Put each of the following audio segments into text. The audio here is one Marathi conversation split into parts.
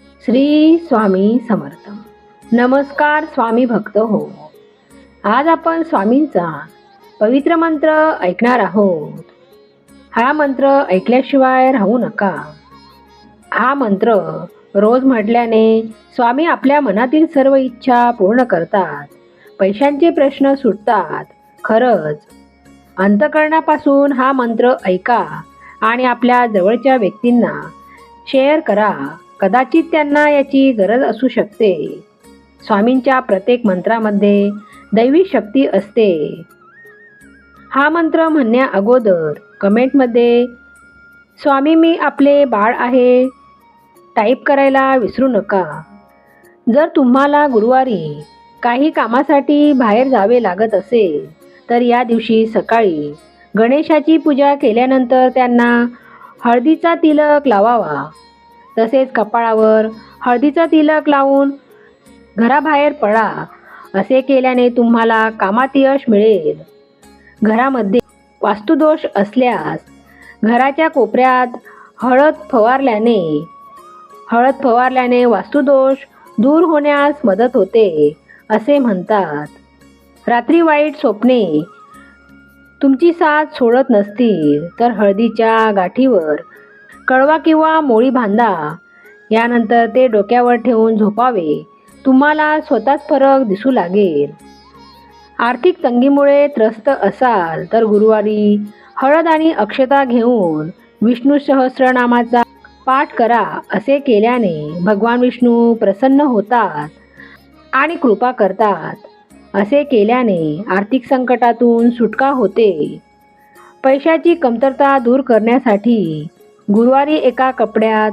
श्री स्वामी समर्थ. नमस्कार स्वामी भक्त हो. आज आपण स्वामींचा पवित्र मंत्र ऐकणार आहोत. हा मंत्र ऐकल्याशिवाय राहू नका. हा मंत्र रोज म्हटल्याने स्वामी आपल्या मनातील सर्व इच्छा पूर्ण करतात. पैशांचे प्रश्न सुटतात. खरंच अंतकरणापासून हा मंत्र ऐका आणि आपल्या जवळच्या व्यक्तींना शेअर करा. कदाचित त्यांना याची गरज असू शकते. स्वामींच्या प्रत्येक मंत्रामध्ये दैवी शक्ती असते. हा मंत्र म्हणण्या अगोदर कमेंटमध्ये स्वामी मी आपले बाळ आहे टाईप करायला विसरू नका. जर तुम्हाला गुरुवारी काही कामासाठी बाहेर जावे लागत असेल तर या दिवशी सकाळी गणेशाची पूजा केल्यानंतर त्यांना हळदीचा तिलक लावावा. तसेच कपाळावर हळदीचा तिलक लावून घराबाहेर पडा असे केल्याने तुम्हाला कामात यश मिळेल. घरामध्ये वास्तुदोष असल्यास घराच्या कोपऱ्यात हळद फवारल्याने हळद फवारल्याने वास्तुदोष दूर होण्यास मदत होते असे म्हणतात. रात्री वाईट स्वप्ने तुमची साथ सोडत नसतील तर हळदीच्या गाठीवर कळवा किंवा मोळी बांधा. यानंतर ते डोक्यावर ठेवून झोपावे. तुम्हाला स्वतःच फरक दिसू लागेल. आर्थिक तंगीमुळे त्रस्त असाल तर गुरुवारी हळद आणि अक्षता घेऊन विष्णू सहस्रनामाचा पाठ करा असे केल्याने भगवान विष्णू प्रसन्न होतात आणि कृपा करतात. असे केल्याने आर्थिक संकटातून सुटका होते. पैशाची कमतरता दूर करण्यासाठी गुरुवारी एका कपड्यात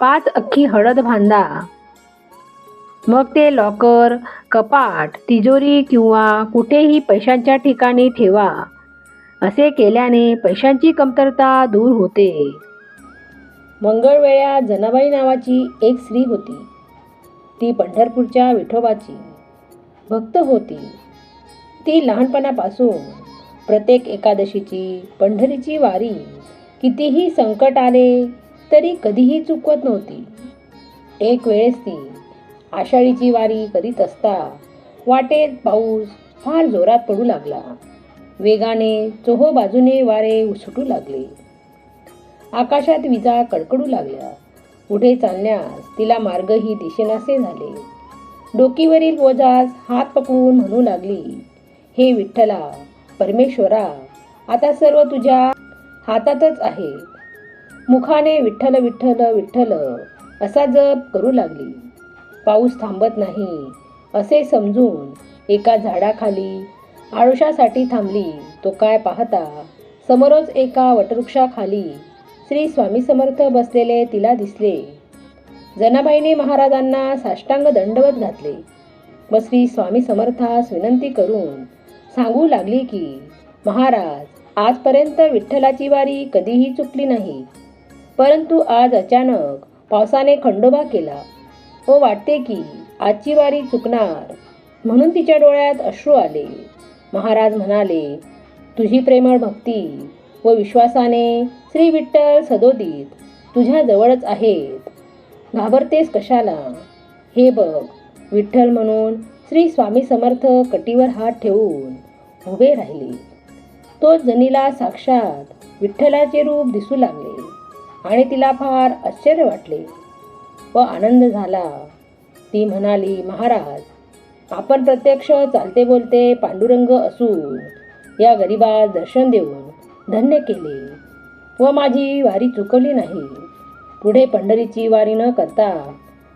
पाच अख्खी हळद बांधा मग ते लॉकर कपाट तिजोरी किंवा कुठेही पैशांच्या ठिकाणी ठेवा. असे केल्याने पैशांची कमतरता दूर होते. मंगळवेळा जनाबाई नावाची एक स्त्री होती. ती पंढरपूरच्या विठोबाची. भक्त होती. ती लहानपणापासून प्रत्येक एकादशीची पंढरीची वारी कितीही संकट आले तरी कधीही चुकवत नव्हती. एक वेळेस ती आषाढीची वारी करीत असता वाटेत पाऊस फार जोरात पडू लागला. वेगाने चोहो बाजूने वारे उसटू लागले. आकाशात विजा कडकडू लागल्या. पुढे चालण्यास तिला मार्गही दिशेनासे झाले. डोकीवरील बोजास हात पकडून म्हणू लागली हे विठ्ठला परमेश्वरा आता सर्व तुझ्या हातातच आहे. मुखाने विठ्ठल विठ्ठल विठ्ठल असा जप करू लागली. पाऊस थांबत नाही असे समजून एका झाडाखाली आळुशासाठी थांबली. तो काय पाहता? समोरच एका वटवृक्षाखाली श्री स्वामी समर्थ बसलेले तिला दिसले. जनाबाईने महाराजांना साष्टांग दंडवत घातले. व श्री स्वामी समर्थास विनंती करून सांगू लागली की महाराज आजपर्यंत विठ्ठलाची वारी कधीही चुकली नाही. परंतु आज अचानक पावसाने खंडोबा केला. व वाटते की आजची वारी चुकणार म्हणून तिच्या डोळ्यात अश्रू आले. महाराज म्हणाले तुझी प्रेमळ भक्ती व विश्वासाने श्री विठ्ठल सदोदित तुझ्या जवळच आहेत. घाबरतेस कशाला? हे बघ विठ्ठल म्हणून श्री स्वामी समर्थ कटीवर हात ठेवून उभे राहिले. तो जनीला साक्षात विठ्ठलाचे रूप दिसू लागले आणि तिला फार आश्चर्य वाटले. व आनंद झाला. ती म्हणाली महाराज आपण प्रत्यक्ष चालते बोलते पांडुरंग असून या गरिबास दर्शन देऊन धन्य केले. व माझी वारी चुकवली नाही. पुढे पंढरीची वारी न करता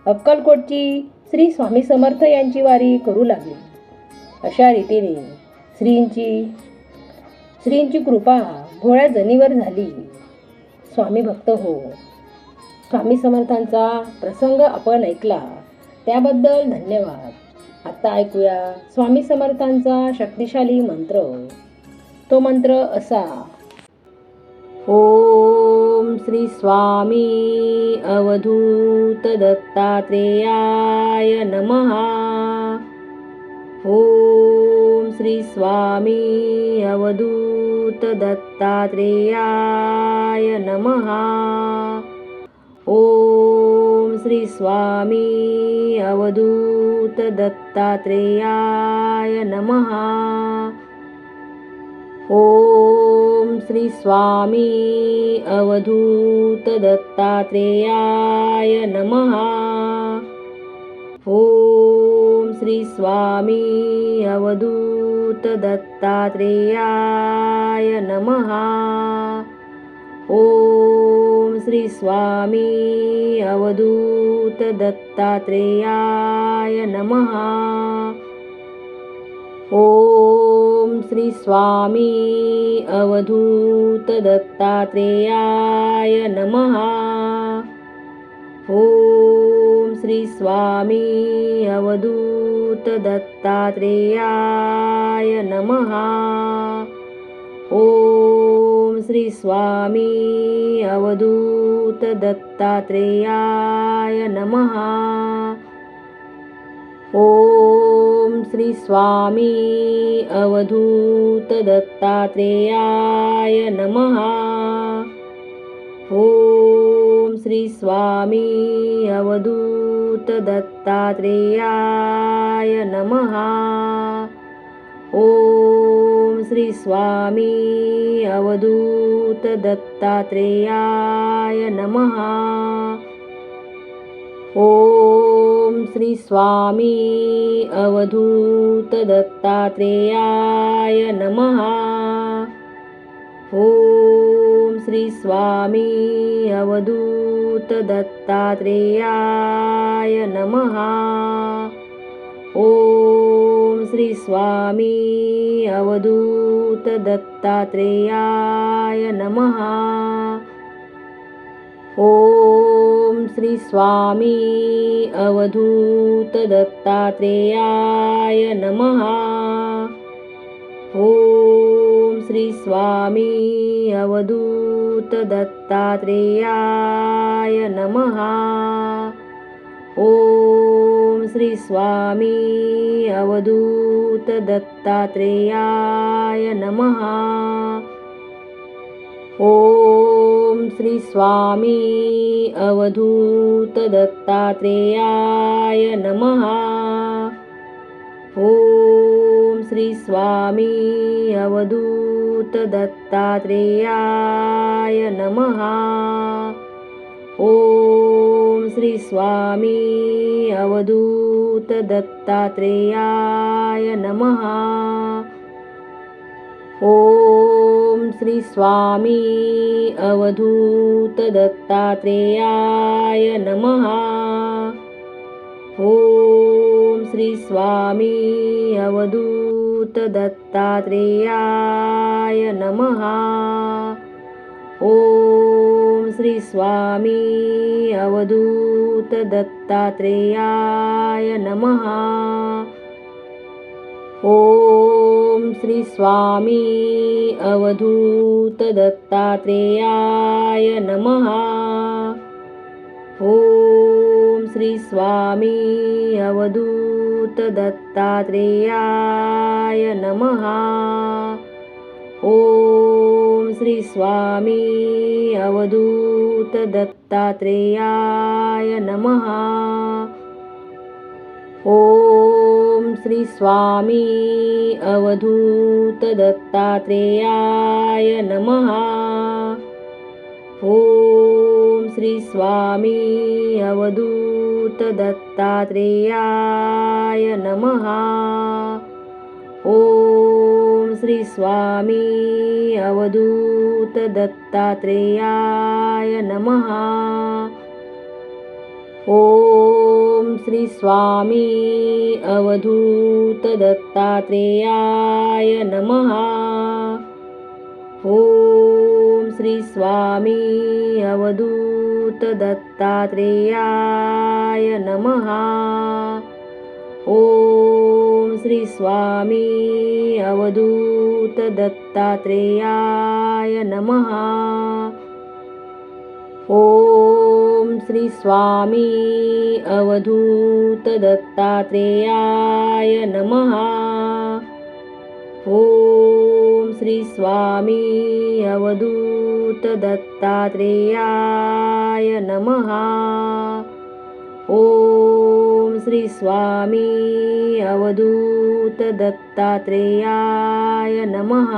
अक्कलकोटची श्री स्वामी समर्थ यांची वारी करू लागली. अशा रीतीने श्रींची श्रींची कृपा भोळ्या जनीवर झाली. स्वामी भक्त हो. स्वामी समर्थांचा प्रसंग आपण ऐकला. त्याबद्दल धन्यवाद. आता ऐकूया स्वामी समर्थांचा शक्तिशाली मंत्र. तो मंत्र असा. ओम श्री स्वामी अवधूत दत्तात्रेयाय नमः. ओम श्री स्वामी अवधूत दत्तात्रेयाय नमः। ॐ श्री स्वामी अवधूत दत्तात्रेयाय नमः। ॐ श्री स्वामी अवधूत दत्तात्रेयाय नमः। ॐ श्री स्वामी अवधूत दत्तात्रेयाय नमः। ॐ स्वामी अवधूत दत्तात्रेयाय नमः। ॐ स्वामी अवधूत दत्तात्रेयाय नमः। ॐ श्री स्वामी अवधूत दत्तात्रेयाय नमः। ॐ श्री स्वामी अवधूत दत्तात्रेयाय नमः। ॐ श्री स्वामी अवधूत दत्तात्रेयाय नमः। ॐ श्री स्वामी अवधूत दत्तात्रेयाय नमः ॐ श्री स्वामी अवधूत दत्तात्रेयाय नमः ॐ श्री स्वामी अवधूत दत्तात्रेयाय नमः ॐ श्री स्वामी अवधूत दत्तात्रेयाय नमः ॐ श्रीस्वामी अवधूतदत्तात्रेयाय नमः ॐ श्रीस्वामी अवधूतदत्तात्रेयाय नमः ॐ श्री स्वामी अवधूत दत्तात्रेयाय नमः। ॐ श्री स्वामी अवधूत दत्तात्रेयाय नमः। ॐ श्री स्वामी अवधूत दत्तात्रेयाय नमः। ॐ श्री स्वामी अवधूत दत्तात्रेयाय नमः। ॐ श्री स्वामी अवधूत दत्तात्रेयाय नमः। ॐ श्री स्वामी अवधूत दत्तात्रेयाय नमः। ॐ श्री स्वामी अवधूत दत्तात्रेयाय नमः। ॐ श्री स्वामी अवधूत दत्तात्रेयाय नमः। ॐ श्री स्वामी अवधूत दत्तात्रेयाय नमः। ॐ श्री स्वामी अवधूत दत्तात्रेयाय नमः ॐ श्री स्वामी अवधूत दत्तात्रेयाय नमः ॐ श्री स्वामी अवधूत दत्तात्रेयाय नमः ॐ श्रीस्वामी अवधूतदत्तात्रेयाय नमः। ॐ श्रीस्वामी अवधूतदत्तात्रेयाय नमः। ॐ श्रीस्वामी अवधूतदत्तात्रेयाय नमः। ॐ श्रीस्वामी अवदू अवधूत दत्तात्रेयाय नमः। ॐ श्री स्वामी अवधूत दत्तात्रेयाय नमः। ॐ श्री स्वामी अवधूत दत्तात्रेयाय नमः। ॐ श्रीस्वामी अवधूतदत्तात्रेयाय नमः। ॐ श्रीस्वामी अवधूतदत्तात्रेयाय नमः।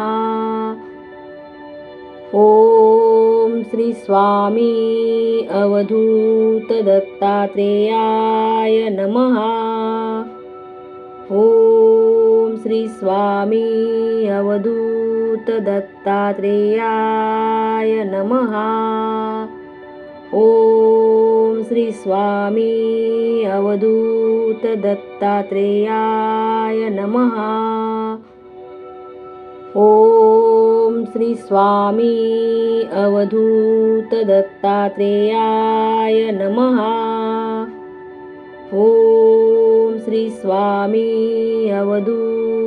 ॐ श्रीस्वामी अवधूतदत्तात्रेयाय नमः। ॐ श्री स्वामी अवधूत दत्तात्रेयाय नमः। ॐ श्री स्वामी अवधूत दत्तात्रेयाय नमः। ॐ श्री स्वामी अवधूत दत्तात्रेयाय नमः। ॐ श्री स्वामी अवधूत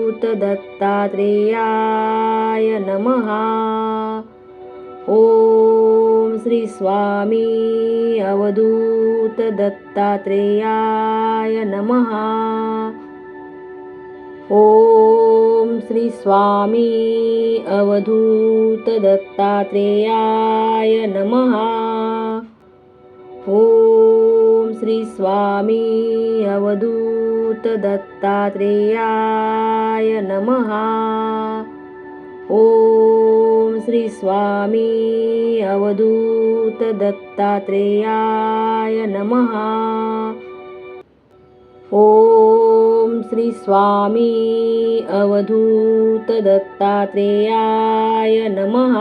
दत्तात्रेयाय नमः ॐ श्री स्वामी अवधूत दत्तात्रेयाय नमः ॐ श्री स्वामी अवधूत दत्तात्रेयाय नमः ॐ श्री स्वामी अवधूत दत्तात्रेयाय नमः ॐ श्री स्वामी अवधूत दत्तात्रेयाय नमः ॐ श्री स्वामी अवधूत दत्तात्रेयाय नमः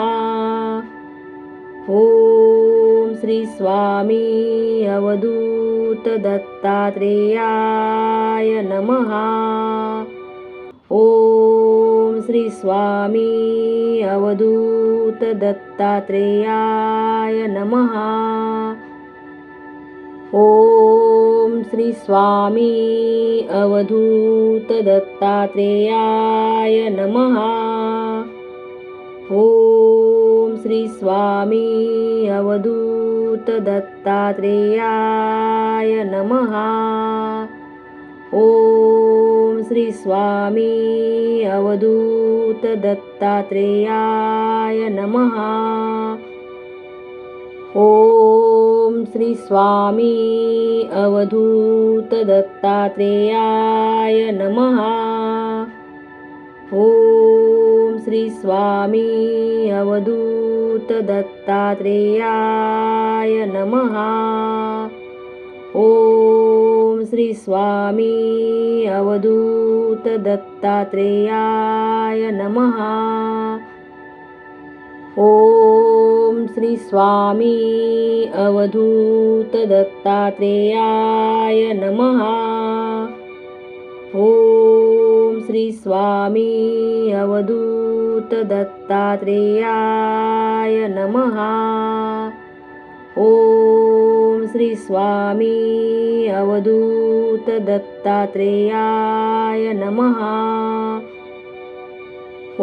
ॐ श्री स्वामी अवधूत दत्तात्रेयाय नमः। ॐ स्वामी अवधूत दत्तात्रेयाय नमः। ॐ श्री स्वामी अवधूत दत्तात्रेयाय नमः। ॐ श्री स्वामी अवधूत दत्तात्रेयाय नमः। ॐ श्री स्वामी अवधूत दत्तात्रेयाय नमः। ॐ श्री स्वामी अवधूत दत्तात्रेयाय नमः। ॐ श्री स्वामी अवधूत दत्तात्रेयाय नमः। ॐ श्री स्वामी अवधूत दत्तात्रेयाय नमः। ॐ श्री स्वामी अवधूत दत्तात्रेयाय नमः। ॐ श्री स्वामी अवधूत दत्तात्रेयाय नमः। ॐ स्वामी अवधूत दत्तात्रेयाय नमः।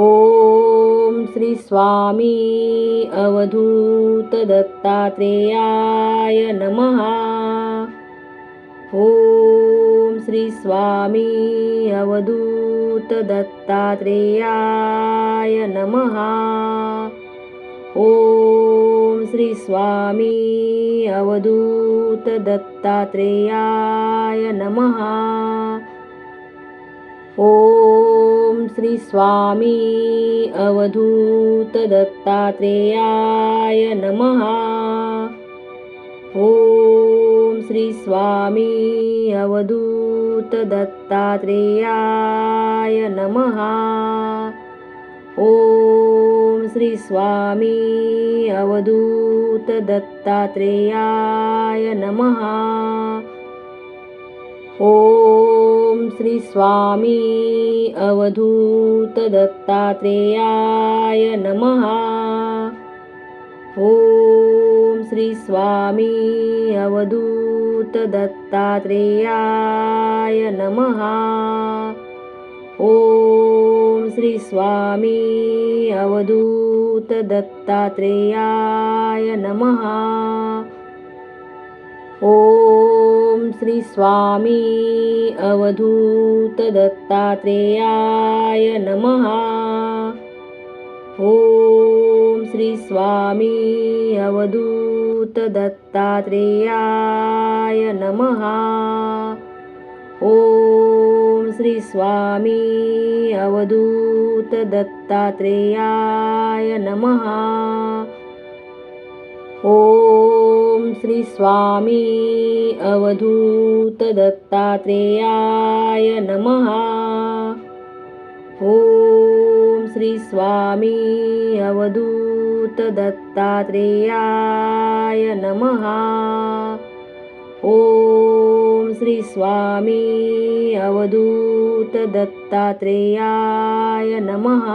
ॐ श्री स्वामी अवधूत दत्तात्रेयाय नमः। ॐ श्री स्वामी अवधूत दत्तात्रेयाय नमः। ॐ श्री स्वामी अवधूत दत्तात्रेयाय नमः। ॐ श्री स्वामी अवधूत दत्तात्रेयाय नमः। ॐ श्री स्वामी अवधूत दत्तात्रेयाय नमः। ॐ श्री स्वामी अवधूत दत्तात्रेयाय नमः। ॐ श्री स्वामी अवधूत दत्तात्रेयाय नमः। ॐ श्री स्वामी अवधूत दत्तात्रेयाय नमः। ॐ श्री स्वामी अवधूत दत्तात्रेयाय नमः। ॐ स्वामी अवधूत दत्तात्रेयाय नमः। ॐ श्रीस्वामी अवधूतदत्तात्रेयाय नमः। ॐ श्रीस्वामी अवधूतदत्तात्रेयाय नमः। ॐ श्रीस्वामी अवधूतदत्तात्रेयाय नमः। ॐ श्रीस्वामी अवधू अवधूत दत्तात्रेयाय नमः। ओम श्री स्वामी अवधूत दत्तात्रेयाय नमः।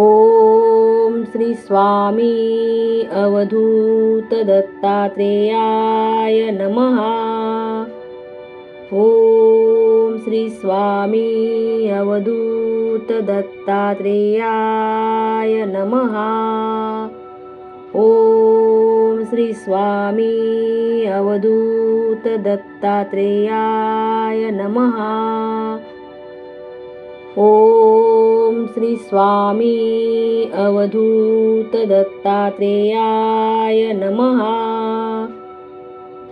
ओम श्री स्वामी अवधूत दत्तात्रेयाय नमः। ओम श्री स्वामी अवधूत दत्तात्रेयाय नमः ओम श्री स्वामी अवधूत दत्तात्रेयाय नमः। ओम श्री स्वामी अवधूत दत्तात्रेयाय नमः।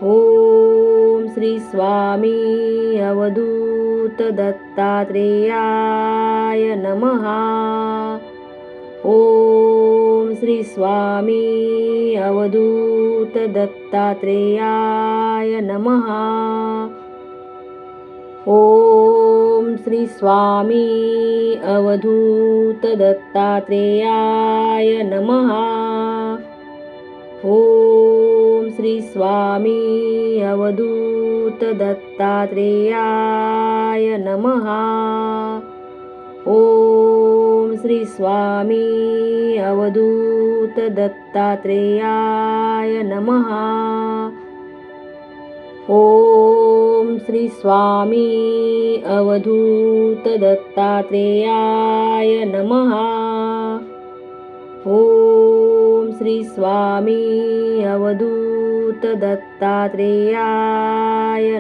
ओम श्री स्वामी अवधूत दत्तात्रेयाय नमः ओम श्री स्वामी अवधूत दत्तात्रेयाय नमः ओम श्री स्वामी अवधूत दत्तात्रेयाय नमः ओम श्रीस्वामी अवधूतदत्तात्रेयाय नमः। ॐ श्रीस्वामी अवधूतदत्तात्रेयाय नमः। ॐ श्रीस्वामी अवधूतदत्तात्रेयाय नमः। ॐ श्रीस्वामी अवधू अवधूत दत्तात्रेयाय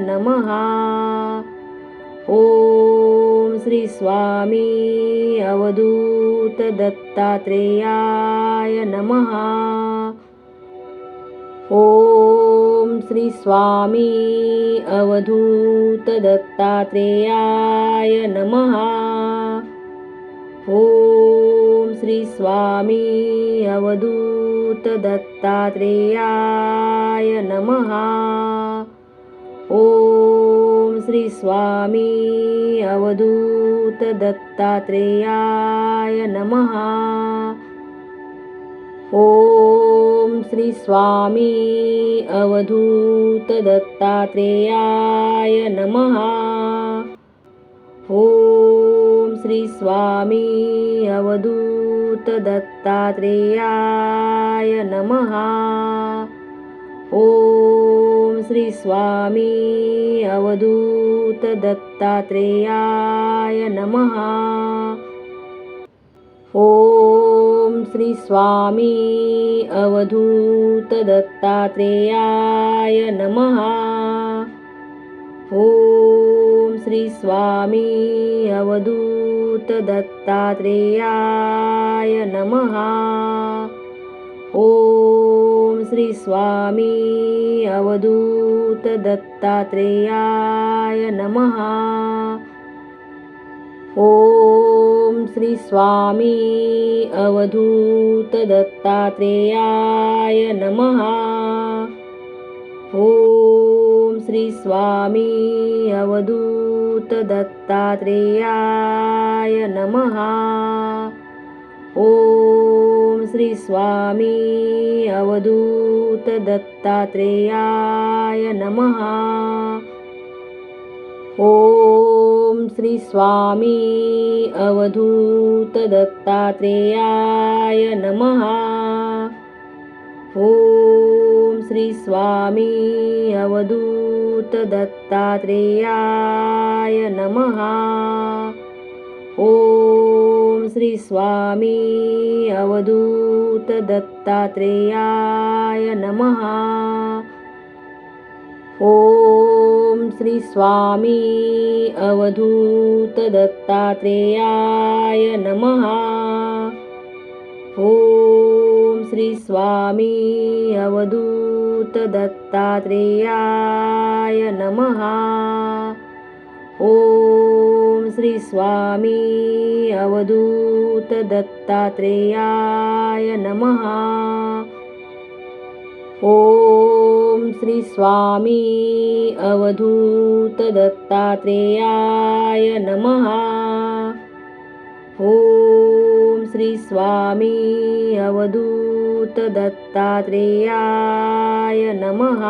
नमः। ॐ श्री स्वामी अवधूत दत्तात्रेयाय नमः। ॐ श्री स्वामी अवधूत दत्तात्रेयाय नमः। ॐ श्री स्वामी अवधूत दत्तात्रेयाय नमः। ओम श्री स्वामी अवधूत दत्तात्रेयाय नमः। ओम श्री स्वामी अवधूत दत्तात्रेयाय नमः। ओम श्री स्वामी अवधूत दत्तात्रेयाय नमः। ॐ श्रीस्वामी अवधूतदत्तात्रेयाय नमः। ॐ श्रीस्वामी अवधूतदत्तात्रेयाय नमः। ॐ श्रीस्वामी अवधू अवधूत दत्तात्रेयाय नमः। ओम श्री स्वामी अवधूत दत्तात्रेयाय नमः। ओम श्री स्वामी अवधूत दत्तात्रेयाय नमः। ओम श्री स्वामी अवधूत त नमः। ॐ श्रीस्वामी अवधूतदत्तात्रेयाय नमः। ॐ श्रीस्वामी अवधूतदत्तात्रेयाय नमः। ॐ श्रीस्वामी अवधूतदत्तात्रेयाय नमः। ॐ श्रीस्वामी अवधूतदत्तात्रेयाय नमः। ॐ श्रीस्वामी अवधूतदत्तात्रेयाय नमः। ॐ श्रीस्वामी अवधूतदत्तात्रेयाय नमः। ॐ श्रीस्वामी अवधूतदत्तात्रेयाय नमः। ॐ श्रीस्वामी अवधूतदत्तात्रेयाय नमः। ॐ श्रीस्वामी अवधू दत्तात्रेयाय नमः